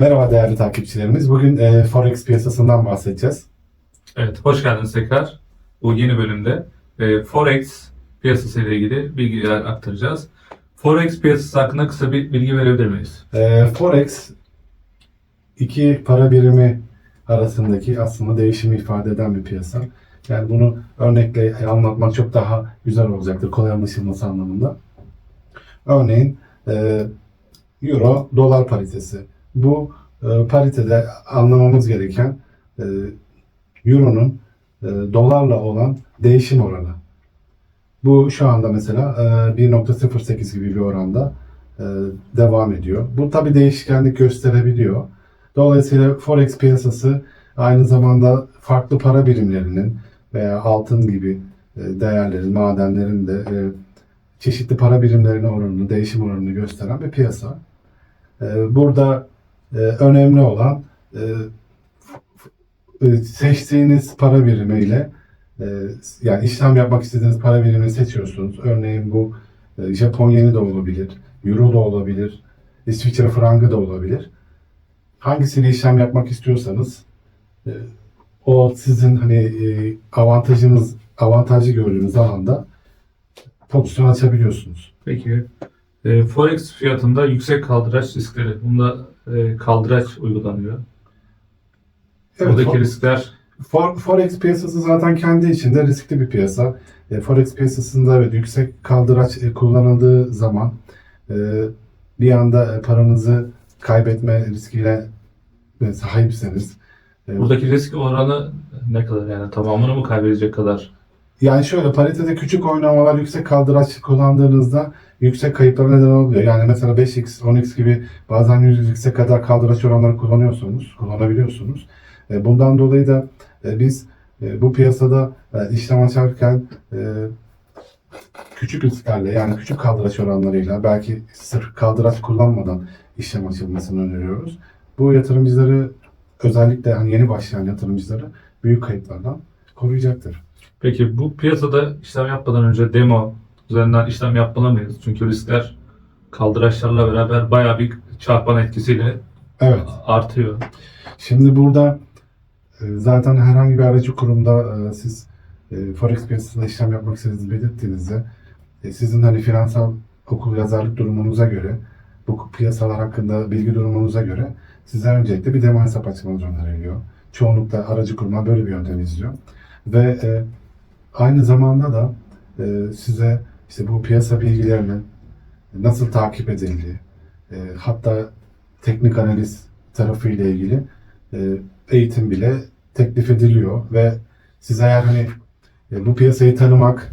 Merhaba değerli takipçilerimiz. Bugün e, Forex piyasasından bahsedeceğiz. Evet, hoş geldiniz tekrar. Bu yeni bölümde e, Forex piyasası ile ilgili bilgiler aktaracağız. Forex piyasası hakkında kısa bir bilgi verebilir miyiz? E, Forex iki para birimi arasındaki aslında değişimi ifade eden bir piyasa. Yani bunu örnekle anlatmak çok daha güzel olacaktır. Kolay anlaşılması anlamında. Örneğin e, Euro dolar paritesi. Bu e, paritede anlamamız gereken e, Euro'nun e, dolarla olan değişim oranı. Bu şu anda mesela e, 1.08 gibi bir oranda e, devam ediyor. Bu tabi değişkenlik gösterebiliyor. Dolayısıyla Forex piyasası aynı zamanda farklı para birimlerinin veya altın gibi e, değerlerin, madenlerin de e, çeşitli para birimlerine oranını, değişim oranını gösteren bir piyasa. E, Burada e, önemli olan e, e, seçtiğiniz para birimiyle e, yani işlem yapmak istediğiniz para birimini seçiyorsunuz. Örneğin bu e, Japon yeni de olabilir, Euro da olabilir, İsviçre frangı da olabilir. Hangisiyle işlem yapmak istiyorsanız e, o sizin hani e, avantajınız avantajlı gördüğünüz alanda pozisyon açabiliyorsunuz. Peki, e, Forex fiyatında yüksek kaldıraç riskleri. Bunda e, kaldıraç uygulanıyor. Buradaki for- riskler For- Forex piyasası zaten kendi içinde riskli bir piyasa. E, Forex piyasasında evet yüksek kaldıraç e, kullanıldığı zaman e, bir anda e, paranızı kaybetme riskiyle e, sahipseniz e, buradaki risk oranı ne kadar yani tamamını mı kaybedecek kadar? Yani şöyle paritede küçük oynamalar yüksek kaldıraç kullandığınızda yüksek kayıplara neden oluyor. Yani mesela 5x, 10x gibi bazen 100x'e kadar kaldıraç oranları kullanıyorsunuz, kullanabiliyorsunuz. E, Bundan dolayı da e, biz e, bu piyasada işlem açarken küçük risklerle yani küçük kaldıraç oranlarıyla belki sırf kaldıraç kullanmadan işlem açılmasını öneriyoruz. Bu yatırımcıları özellikle hani yeni başlayan yatırımcıları büyük kayıplardan koruyacaktır. Peki bu piyasada işlem yapmadan önce demo üzerinden işlem yapmalamayız. Çünkü riskler kaldıraçlarla beraber bayağı bir çarpan etkisiyle Evet. artıyor. Şimdi burada e, zaten herhangi bir aracı kurumda e, siz e, Forex piyasasında işlem yapmak istediğinizi belirttiğinizde sizin hani finansal okul yazarlık durumunuza göre bu piyasalar hakkında bilgi durumunuza göre size öncelikle bir demo hesap açmanız öneriliyor. Çoğunlukla aracı kurumlar böyle bir yöntem izliyor. Ve e, aynı zamanda da e, size işte bu piyasa bilgilerinin nasıl takip edildiği, e, hatta teknik analiz tarafı ile ilgili e, eğitim bile teklif ediliyor ve siz eğer hani e, bu piyasayı tanımak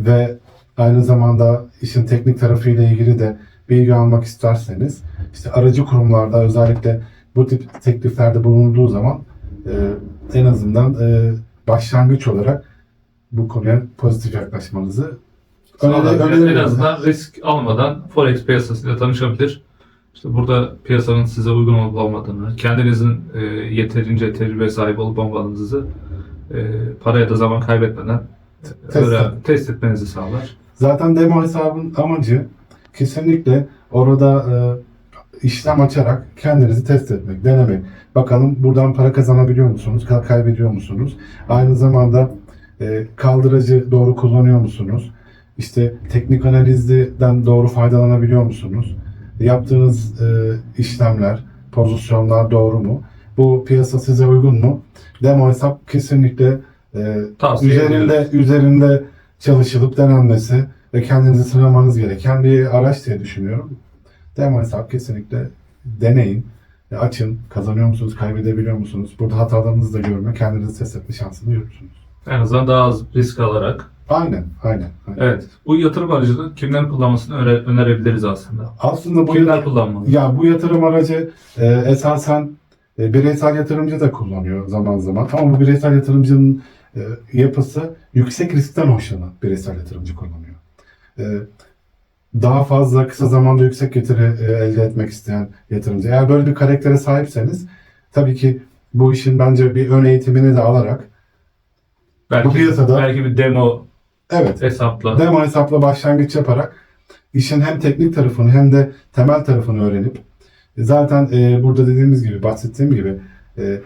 ve aynı zamanda işin teknik tarafı ile ilgili de bilgi almak isterseniz işte aracı kurumlarda özellikle bu tip tekliflerde bulunduğu zaman e, en azından e, başlangıç olarak bu konuya pozitif yaklaşmanızı Sağlar. öneri- en azından risk almadan Forex piyasasıyla tanışabilir. İşte burada piyasanın size uygun olup olmadığını, kendinizin e, yeterince tecrübe sahibi olup olmadığınızı e, paraya da zaman kaybetmeden Test öyle test etmenizi sağlar. Zaten demo hesabın amacı kesinlikle orada e, işlem açarak kendinizi test etmek, denemek. Bakalım buradan para kazanabiliyor musunuz, ka- kaybediyor musunuz? Aynı zamanda e, kaldıracı doğru kullanıyor musunuz? İşte teknik analizden doğru faydalanabiliyor musunuz? Yaptığınız e, işlemler, pozisyonlar doğru mu? Bu piyasa size uygun mu? Demo hesap kesinlikle e, Tavsiye üzerinde ediyoruz. üzerinde çalışılıp denenmesi ve kendinizi sınamanız gereken bir araç diye düşünüyorum. Demo hesap kesinlikle deneyin, açın, kazanıyor musunuz, kaybedebiliyor musunuz? Burada hatalarınızı da görme, kendinizi test etme şansını görürsünüz. En azından daha az risk alarak. Aynen, aynen. aynen. Evet. Bu yatırım aracını kimlerin kullanmasını öne- önerebiliriz aslında. Aslında bu Kimler kullanmalı? ya bu yatırım aracı e, esasen e, bireysel yatırımcı da kullanıyor zaman zaman. Ama bu bireysel yatırımcının e, yapısı yüksek riskten hoşlanan bireysel yatırımcı kullanıyor. E, daha fazla kısa zamanda yüksek getiri e, elde etmek isteyen yatırımcı. Eğer böyle bir karaktere sahipseniz tabii ki bu işin bence bir ön eğitimini de alarak Belki, bu piyasada- belki bir demo evet hesapla. demo hesapla başlangıç yaparak işin hem teknik tarafını hem de temel tarafını öğrenip Zaten e, burada dediğimiz gibi, bahsettiğim gibi e,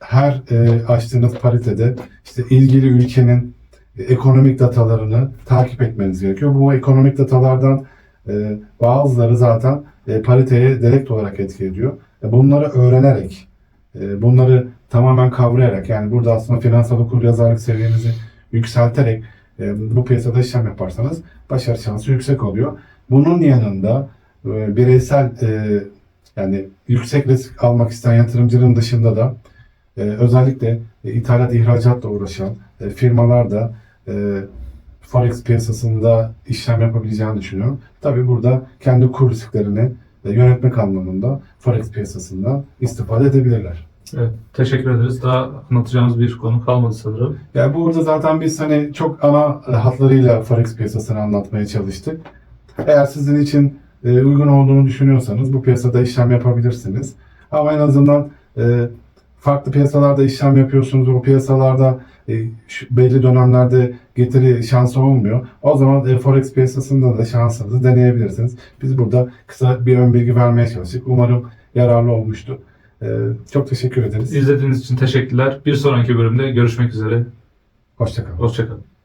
her e, açtığınız paritede işte ilgili ülkenin e, ekonomik datalarını takip etmeniz gerekiyor. Bu ekonomik datalardan e, bazıları zaten e, pariteye direkt olarak etki ediyor. E, bunları öğrenerek, e, bunları tamamen kavrayarak yani burada aslında finansal okuryazarlık seviyenizi yükselterek e, bu piyasada işlem yaparsanız başarı şansı yüksek oluyor. Bunun yanında e, bireysel e, yani yüksek risk almak isteyen yatırımcının dışında da e, özellikle e, ithalat ihracatla uğraşan e, firmalar da e, forex piyasasında işlem yapabileceğini düşünüyorum. Tabii burada kendi kur risklerini e, yönetmek anlamında forex piyasasından istifade edebilirler. Evet, teşekkür ederiz. Daha anlatacağımız bir konu kalmadı sanırım. Yani burada zaten biz hani çok ana e, hatlarıyla forex piyasasını anlatmaya çalıştık. Eğer sizin için e, uygun olduğunu düşünüyorsanız bu piyasada işlem yapabilirsiniz. Ama en azından e, farklı piyasalarda işlem yapıyorsunuz. O piyasalarda belli dönemlerde getiri şansı olmuyor. O zaman forex piyasasında da şansınızı deneyebilirsiniz. Biz burada kısa bir ön bilgi vermeye çalıştık. Umarım yararlı olmuştu. E, çok teşekkür ederiz. İzlediğiniz için teşekkürler. Bir sonraki bölümde görüşmek üzere. Hoşçakalın. Hoşçakalın.